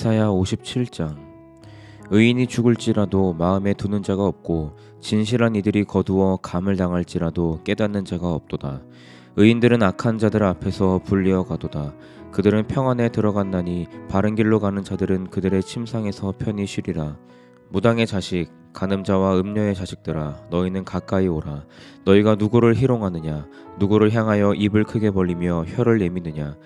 이사야 57장 의인이 죽을지라도 마음에 두는 자가 없고 진실한 이들이 거두어 감을 당할지라도 깨닫는 자가 없도다. 의인들은 악한 자들 앞에서 불리어 가도다. 그들은 평안에 들어갔나니 바른 길로 가는 자들은 그들의 침상에서 편히 쉬리라. 무당의 자식, 간음자와 음녀의 자식들아, 너희는 가까이 오라. 너희가 누구를 희롱하느냐? 누구를 향하여 입을 크게 벌리며 혀를 내미느냐?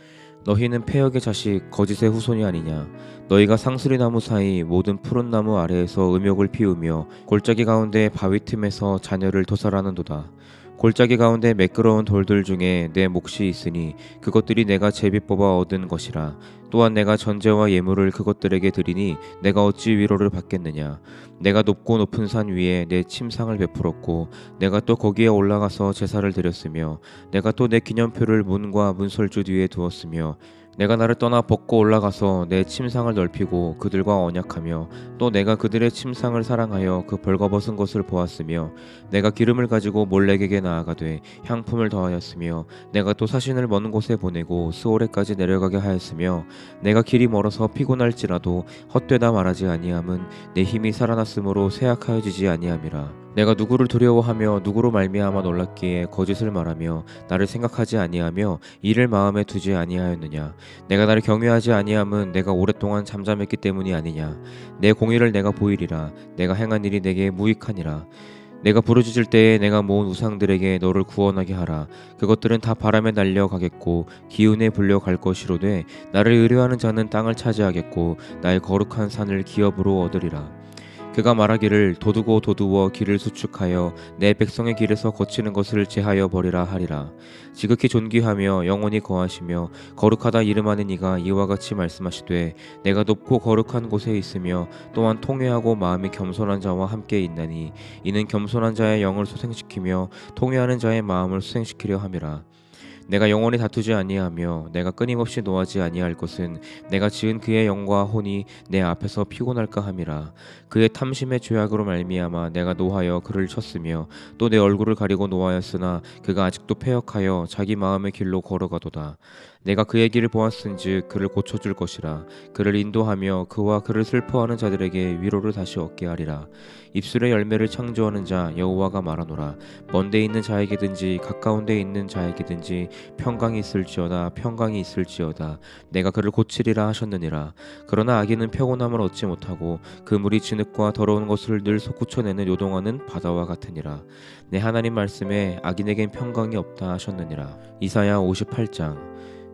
너희는 폐역의 자식 거짓의 후손이 아니냐. 너희가 상수리 나무 사이 모든 푸른 나무 아래에서 음욕을 피우며 골짜기 가운데 바위 틈에서 자녀를 도살하는도다 골짜기 가운데 매끄러운 돌들 중에 내 몫이 있으니 그것들이 내가 제비 뽑아 얻은 것이라. 또한 내가 전제와 예물을 그것들에게 드리니 내가 어찌 위로를 받겠느냐? 내가 높고 높은 산 위에 내 침상을 베풀었고 내가 또 거기에 올라가서 제사를 드렸으며 내가 또 내 기념표를 문과 문설주 뒤에 두었으며 내가 나를 떠나 벗고 올라가서 내 침상을 넓히고 그들과 언약하며 또 내가 그들의 침상을 사랑하여 그 벌거벗은 것을 보았으며 내가 기름을 가지고 몰렉에게 나아가되 향품을 더하였으며 내가 또 사신을 먼 곳에 보내고 스오레까지 내려가게 하였으며 내가 길이 멀어서 피곤할지라도 헛되다 말하지 아니함은 내 힘이 살아났으므로 쇠약하여지지 아니함이라 내가 누구를 두려워하며 누구로 말미암아 놀랐기에 거짓을 말하며 나를 생각하지 아니하며 이를 마음에 두지 아니하였느냐 내가 나를 경외하지 아니함은 내가 오랫동안 잠잠했기 때문이 아니냐 내 공의를 내가 보이리라 내가 행한 일이 내게 무익하니라 내가 부르짖을 때에 내가 모은 우상들에게 너를 구원하게 하라. 그것들은 다 바람에 날려 가겠고 기운에 불려 갈 것이로되 나를 의뢰하는 자는 땅을 차지하겠고 나의 거룩한 산을 기업으로 얻으리라. 그가 말하기를 도두고 도두어 길을 수축하여 내 백성의 길에서 거치는 것을 제하여 버리라 하리라. 지극히 존귀하며 영원히 거하시며 거룩하다 이름하는 이가 이와 같이 말씀하시되 내가 높고 거룩한 곳에 있으며 또한 통회하고 마음이 겸손한 자와 함께 있나니 이는 겸손한 자의 영을 소생시키며 통회하는 자의 마음을 소생시키려 함이라. 내가 영원히 다투지 아니하며 내가 끊임없이 노하지 아니할 것은 내가 지은 그의 영과 혼이 내 앞에서 피곤할까 함이라. 그의 탐심의 죄악으로 말미암아 내가 노하여 그를 쳤으며 또 내 얼굴을 가리고 노하였으나 그가 아직도 패역하여 자기 마음의 길로 걸어가도다. 내가 그의 길을 보았은즉 그를 고쳐줄 것이라. 그를 인도하며 그와 그를 슬퍼하는 자들에게 위로를 다시 얻게 하리라. 입술의 열매를 창조하는 자 여호와가 말하노라. 먼데 있는 자에게든지 가까운 데 있는 자에게든지 평강이 있을지어다 평강이 있을지어다. 내가 그를 고치리라 하셨느니라. 그러나 악인은 평온함을 얻지 못하고 그 물이 진흙과 더러운 것을 늘 솟구쳐내는 요동하는 바다와 같으니라. 내 하나님 말씀에 악인에겐 평강이 없다 하셨느니라. 이사야 58장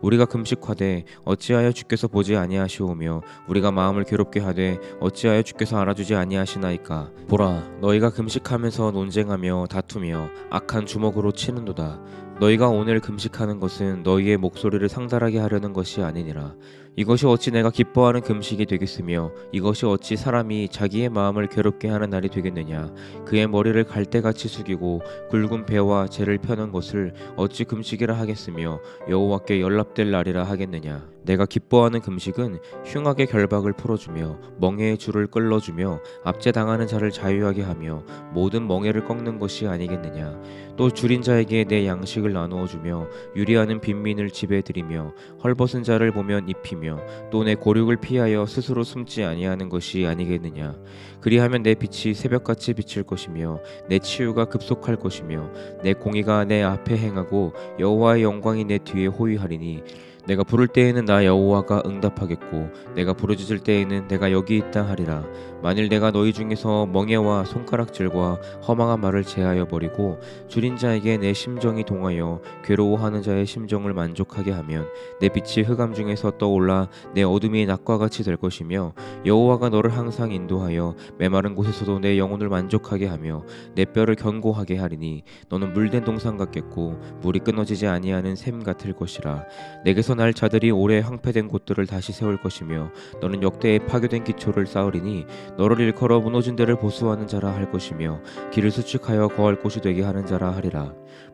우리가 금식하되 어찌하여 주께서 보지 아니하시오며 우리가 마음을 괴롭게 하되 어찌하여 주께서 알아주지 아니하시나이까? 보라 너희가 금식하면서 논쟁하며 다투며 악한 주먹으로 치는도다. 너희가 오늘 금식하는 것은 너희의 목소리를 상달하게 하려는 것이 아니니라 이것이 어찌 내가 기뻐하는 금식이 되겠으며 이것이 어찌 사람이 자기의 마음을 괴롭게 하는 날이 되겠느냐? 그의 머리를 갈대같이 숙이고 굵은 배와 재를 펴는 것을 어찌 금식이라 하겠으며 여호와께 연락될 날이라 하겠느냐? 내가 기뻐하는 금식은 흉악의 결박을 풀어주며 멍해의 줄을 끌어주며 압제당하는 자를 자유하게 하며 모든 멍해를 꺾는 것이 아니겠느냐? 또 줄인 자에게 내 양식을 나누어 주며 유리하는 빈민을 들이며 헐벗은 자를 보면 입히며 또 내 고륙을 피하여 스스로 숨지 아니하는 것이 아니겠느냐? 그리하면 내 빛이 새벽같이 비칠 것이며 내 치유가 급속할 것이며 내 공의가 내 앞에 행하고 여호와의 영광이 내 뒤에 호위하리니 내가 부를 때에는 나 여호와가 응답하겠고 내가 부르짖을 때에는 내가 여기 있다 하리라. 만일 내가 너희 중에서 멍에와 손가락질과 허망한 말을 제하여 버리고 줄인 자에게 내 심정이 동하여 괴로워하는 자의 심정을 만족하게 하면 내 빛이 흑암 중에서 떠올라 내 어둠이 낮과 같이 될 것이며 여호와가 너를 항상 인도하여 메마른 곳에서도 내 영혼을 만족하게 하며 내 뼈를 견고하게 하리니 너는 물된 동산 같겠고 물이 끊어지지 아니하는 샘 같을 것이라. 내게서 거기서 날 자들이 오래 황폐된 곳들을 다시 세울 것이며 너는 역대의 파괴된 기초를 쌓으리니 너를 일컬어 무너진 데를 보수하는 자라 할 것이며 길을 수축하여 거할 곳이 되게 하는 자라 하리라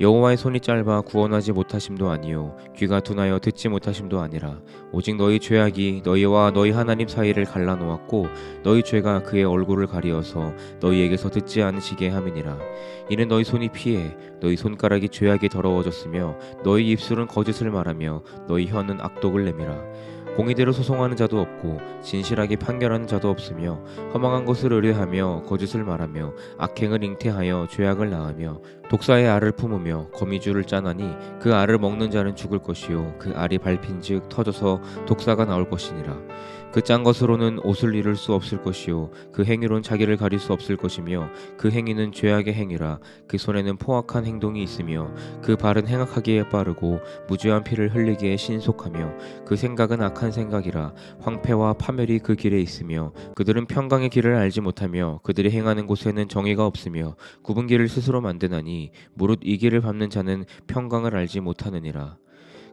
여호와의 손이 짧아 구원하지 못하심도 아니요 귀가 둔하여 듣지 못하심도 아니라 오직 너희 죄악이 너희와 너희 하나님 사이를 갈라놓았고 너희 죄가 그의 얼굴을 가리어서 너희에게서 듣지 않으시게 함이니라. 이는 너희 손이 피해 너희 손가락이 죄악이 더러워졌으며 너희 입술은 거짓을 말하며 너희 혀는 악독을 내밀어 공의대로 소송하는 자도 없고 진실하게 판결하는 자도 없으며 허망한 것을 의뢰하며 거짓을 말하며 악행을 잉태하여 죄악을 낳으며 독사의 알을 품으며 거미줄을 짜나니 그 알을 먹는 자는 죽을 것이요 그 알이 밟힌즉 터져서 독사가 나올 것이니라. 그 짠 것으로는 옷을 이룰 수 없을 것이요 그 행위로는 자기를 가릴 수 없을 것이며 그 행위는 죄악의 행위라. 그 손에는 포악한 행동이 있으며 그 발은 행악하기에 빠르고 무죄한 피를 흘리기에 신속하며 그 생각은 악한 생각이라. 황폐와 파멸이 그 길에 있으며 그들은 평강의 길을 알지 못하며 그들이 행하는 곳에는 정의가 없으며 굽은 길을 스스로 만드나니 무릇 이 길을 밟는 자는 평강을 알지 못하느니라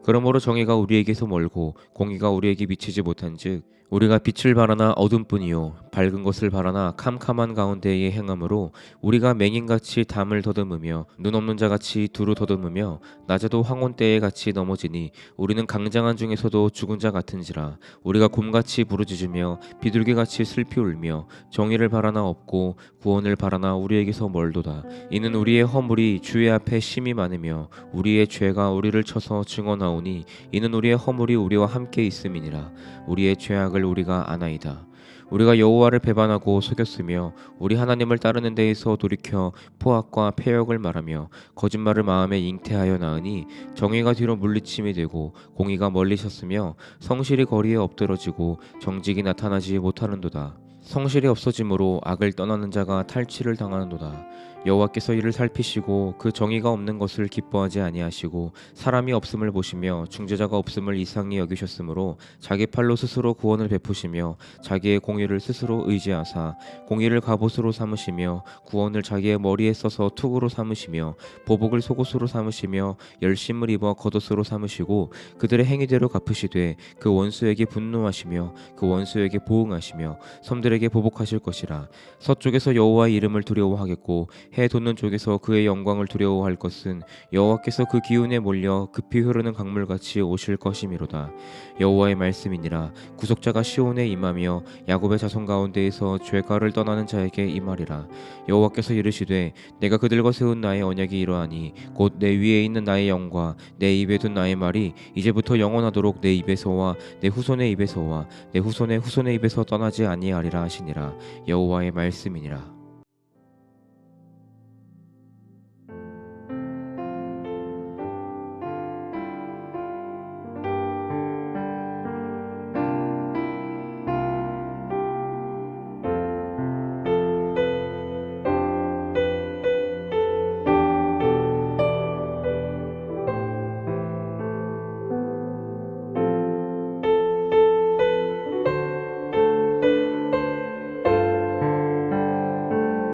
그러므로 정의가 우리에게서 멀고 공의가 우리에게 미치지 못한즉 우리가 빛을 바라나 어둠뿐이요 밝은 것을 바라나 캄캄한 가운데에 행함으로 우리가 맹인같이 담을 더듬으며 눈 없는 자같이 두루 더듬으며 낮에도 황혼 때에 같이 넘어지니 우리는 강장한 중에서도 죽은 자 같은지라 우리가 곰같이 부르짖으며 비둘기같이 슬피 울며 정의를 바라나 없고 구원을 바라나 우리에게서 멀도다. 이는 우리의 허물이 주의 앞에 심이 많으며 우리의 죄가 우리를 쳐서 증언하 오니 이는 우리의 허물이 우리와 함께 있음이니라. 우리의 죄악을 우리가 아나이다. 우리가 여호와를 배반하고 속였으며 우리 하나님을 따르는 데에서 돌이켜 포악과 폐역을 말하며 거짓말을 마음에 잉태하여 나으니 정의가 뒤로 물리침이 되고 공의가 멀리셨으며 성실이 거리에 엎드러지고 정직이 나타나지 못하는도다 성실이 없어짐으로 악을 떠나는 자가 탈취를 당하는도다. 여호와께서 이를 살피시고 그 정의가 없는 것을 기뻐하지 아니하시고 사람이 없음을 보시며 중재자가 없음을 이상히 여기셨으므로 자기 팔로 스스로 구원을 베푸시며 자기의 공의를 스스로 의지하사 공의를 갑옷으로 삼으시며 구원을 자기의 머리에 써서 투구로 삼으시며 보복을 속옷으로 삼으시며 열심을 입어 겉옷으로 삼으시고 그들의 행위대로 갚으시되 그 원수에게 분노하시며 그 원수에게 보응하시며 섬들 에게 보복하실 것이라. 서쪽에서 여호와의 이름을 두려워하겠고 해 돋는 쪽에서 그의 영광을 두려워할 것은 여호와께서 그 기운에 몰려 급히 흐르는 강물같이 오실 것이미로다. 여호와의 말씀이니라. 구속자가 시온에 임하며 야곱의 자손 가운데에서 죄가를 떠나는 자에게 임하리라. 여호와께서 이르시되 내가 그들과 세운 나의 언약이 이러하니 곧 내 위에 있는 나의 영과 내 입에 둔 나의 말이 이제부터 영원하도록 내 입에서와 내 후손의 입에서와 내 후손의 후손의 입에서 떠나지 아니하리라 하시니라. 여호와의 말씀이니라